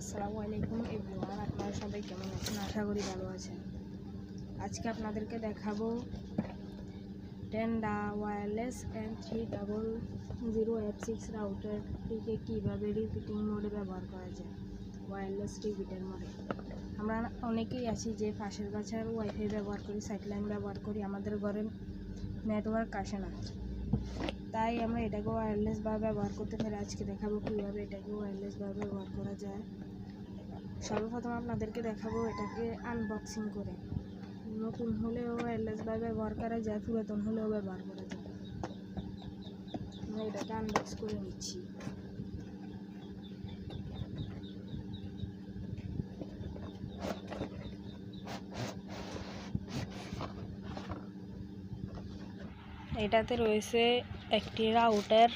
আসসালামু আলাইকুম এভরিওয়ান, আপনারা সবাই কেমন আছেন? আশা করি ভালো আছেন। আজকে আপনাদেরকে দেখাবো Tenda wireless N three double zero F six রাউটারটিকে কীভাবে রিপিটিং মোডে ব্যবহার করা যায় ওয়্যারলেস রিপিটার মোডে আমরা অনেকেই আছি যে পাশের বাসার ওয়াইফাই ব্যবহার করি সাইটলাইন ব্যবহার করি, আমাদের ঘরে নেটওয়ার্ক আসে না। তাই আমরা এটাকে ওয়্যারলেসভাবে ব্যবহার করতে পারি। আজকে দেখাবো কীভাবে এটাকে ওয়্যারলেসভাবে ব্যবহার করা যায়। সর্বপ্রথম আপনাদেরকে দেখাবো এটাকে আনবক্সিং করে। নতুন হলেও ওয়্যারলেসভাবে ব্যবহার করা যায়, পুরাতন হলেও ব্যবহার করা যায়। আমরা এটাকে আনবক্স করে নিচ্ছি। এটাতে রয়েছে একটি রাউটার।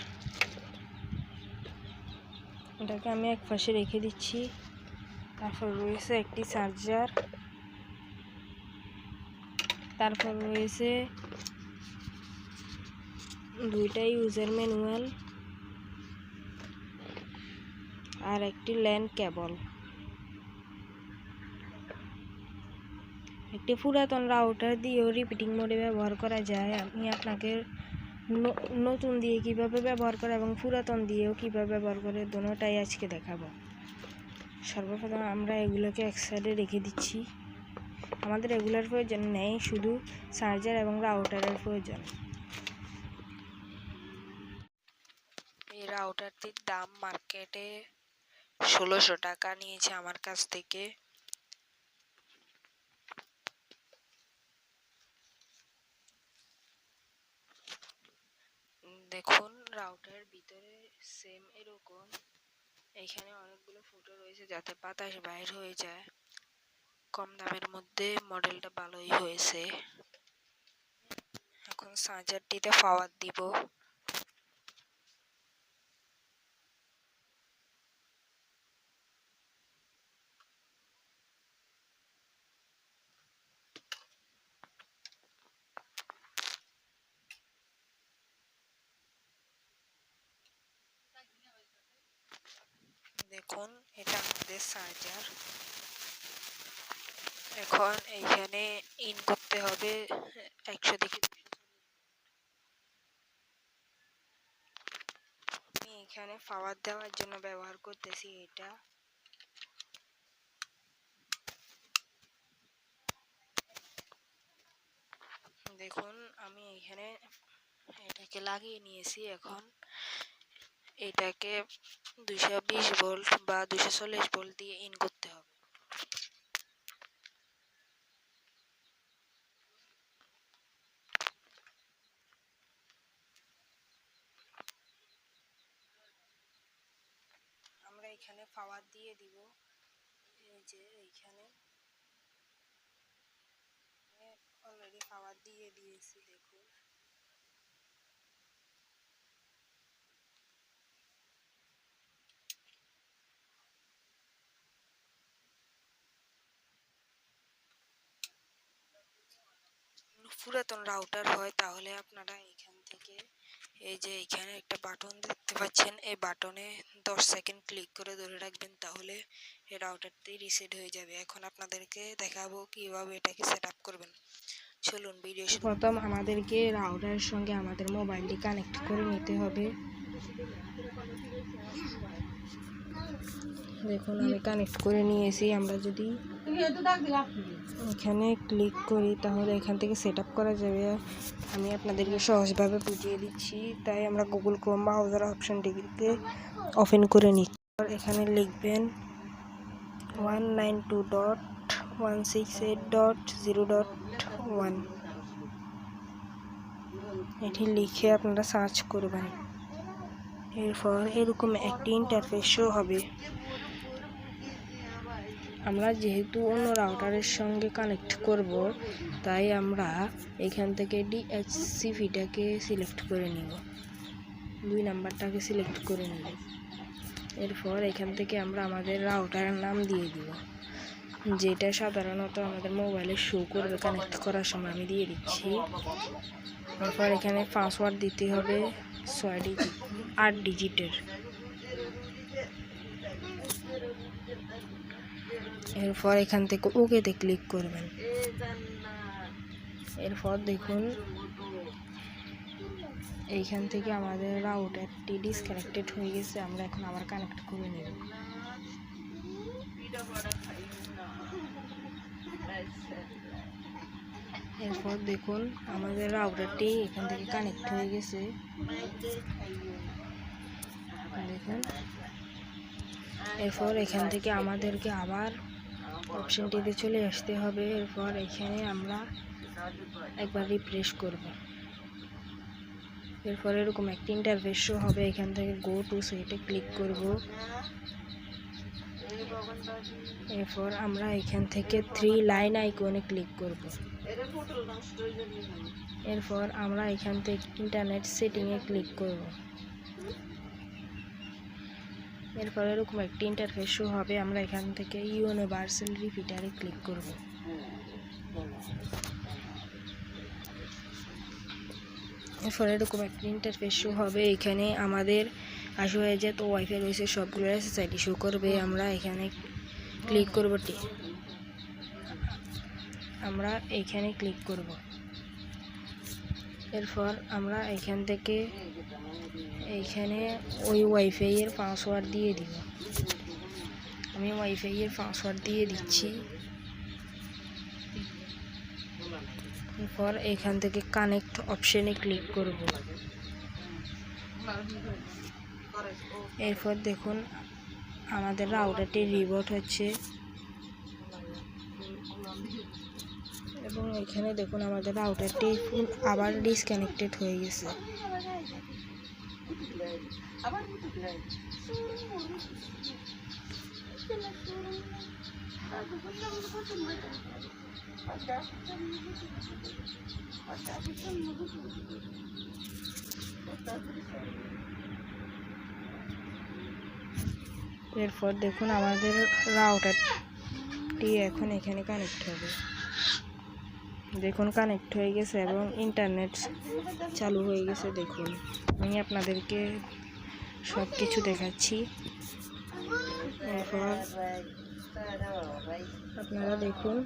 এটাকে আমি এক পাশে রেখে দিচ্ছি। তারপর রয়েছে একটি চার্জার। তারপর রয়েছে দুইটা ইউজার ম্যানুয়াল আর একটি ল্যান্ড কেবল। একটি পুরাতন রাউটার দিয়েও রিপিটিং মোডে ব্যবহার করা যায়। আমি আপনাকে নতুন দিয়ে কীভাবে ব্যবহার করে এবং পুরাতন দিয়েও কীভাবে ব্যবহার করে দোনোটাই আজকে দেখাবো। সর্বপ্রথম আমরা এগুলোকে এক সাইডে রেখে দিচ্ছি। আমাদের এগুলোর প্রয়োজন নেই, শুধু চার্জার এবং রাউটারের প্রয়োজন। এই রাউটারটির দাম মার্কেটে ষোলোশো টাকা নিয়েছে আমার কাছ থেকে। দেখুন রাউটার ভিতরে সেম এরকম। এখানে অনেকগুলো ফুটো রয়েছে যাতে বাতাস বাইর হয়ে যায়। কম দামের মধ্যে মডেলটা ভালোই হয়েছে। এখন চার্জারটিতে পাওয়ার দিব। দেখুন এটা আমাদের চার্জার এখন এইখানে ইন করতে হবে একশো থেকে আমি এখানে পাওয়ার দেওয়ার জন্য ব্যবহার করতেছি এটা। দেখুন, আমি এখানে এটাকে লাগিয়ে নিয়েছি এখন। এটাকে দুশো বিশ ভোল্ট বা দুশো চল্লিশ ভোল্ট দিয়ে ইন করতে হবে। আমরা এখানে পাওয়ার দিয়ে দিব। এই যে এইখানে। অলরেডি পাওয়ার দিয়ে দিয়েছি, দেখুন। পুরাতন রাউটার হয়, তাহলে আপনারা এখান থেকে এই যে এখানে একটা বাটন দেখতে পাচ্ছেন, এই বাটনে দশ সেকেন্ড ক্লিক করে ধরে রাখবেন, তাহলে এই রাউটারটি রিসেট হয়ে যাবে। এখন আপনাদেরকে দেখাবো কীভাবে এটাকে সেট আপ করবেন। চলুন ভিডিও প্রথম আমাদেরকে রাউটারের সঙ্গে আমাদের মোবাইলটি কানেক্ট করে নিতে হবে। দেখুন, আমি কানেক্ট করে নিয়েছি। আমরা যদি এখানে ক্লিক করি, তাহলে এখান থেকে সেট করা যাবে। আমি আপনাদেরকে সহজভাবে বুঝিয়ে দিচ্ছি, তাই আমরা গুগল ক্রোম ব্রাউজার অপশনটিকে ওপেন করে আর এখানে লিখবেন one nine two dot one six eight dot zero dot one এটি লিখে আপনারা সার্চ করবেন। এরপর এরকম একটি ইন্টারফেস শো হবে। আমরা যেহেতু অন্য রাউটারের সঙ্গে কানেক্ট করব, তাই আমরা এখান থেকে ডিএইচসিপিটাকে সিলেক্ট করে নিব। দুই নাম্বারটাকে সিলেক্ট করে নিব। এরপর এখান থেকে আমরা আমাদের রাউটারের নাম দিয়ে দিব, যেটা সাধারণত আমাদের মোবাইলে শো করবে কানেক্ট করার সময় আমি দিয়ে দিচ্ছি। তারপর এখানে পাসওয়ার্ড দিতে হবে ছয় ডিজিট আট ডিজিটের এরপর এখান থেকে ওকেতে ক্লিক করবেন। এরপর দেখুন, এইখান থেকে আমাদের রাউটারটি ডিসকানেক্টেড হয়ে গেছে, আমরা এখন আবার কানেক্ট করে নেব। এরপর দেখুন, আমাদের রাউটারটি এখান থেকে কানেক্ট হয়ে গেছে। দেখুন, এরপর এখান থেকে আমাদেরকে আবার অপশনটিতে চলে আসতে হবে। এরপর এখানে আমরা একবার রিফ্রেশ করব। এরপর এরকম একটি ইন্টারফেস শো হবে। এখান থেকে গো টু সেটে ক্লিক করব। এরপর আমরা এখান থেকে থ্রি লাইন আইকনে ক্লিক করব। এরপর আমরা এখান থেকে ইন্টারনেট সেটিংয়ে ক্লিক করব। এরপর এরকম একটি ইন্টারফেস শো হবে, আমরা এখান থেকে ইউনিভার্সাল রিপিটারে ক্লিক করব। এরপর এরকম একটি ইন্টারফেস শো হবে, এখানে আমাদের আশু হয়ে যায় তো ওয়াইফাই রয়েছে সবগুলো এসএসআইডি শো করবে, আমরা এখানে ক্লিক করব টি। আমরা এখানে ক্লিক করব। এরপর আমরা এখান থেকে এইখানে ওই ওয়াইফাই এর পাসওয়ার্ড দিয়ে দিব। আমি ওয়াইফাই এর পাসওয়ার্ড দিয়ে দিচ্ছি। এরপর এখান থেকে কানেক্ট অপশনে ক্লিক করব। এরপর দেখুন, আমাদের রাউটারটি রিবোট হচ্ছে। এবং এখানে দেখুন, আমাদের রাউটারটি আবার ডিসকানেক্টেড হয়ে গেছে। এরপর দেখুন আমাদের রাউটারটি এখন এখানে কানেক্ট হবে। দেখুন কানেক্ট হয়ে গেছে এবং ইন্টারনেট চালু হয়ে গেছে, দেখুন। আমি আপনাদেরকে সব কিছু দেখাচ্ছি। এরপর আপনারা দেখুন।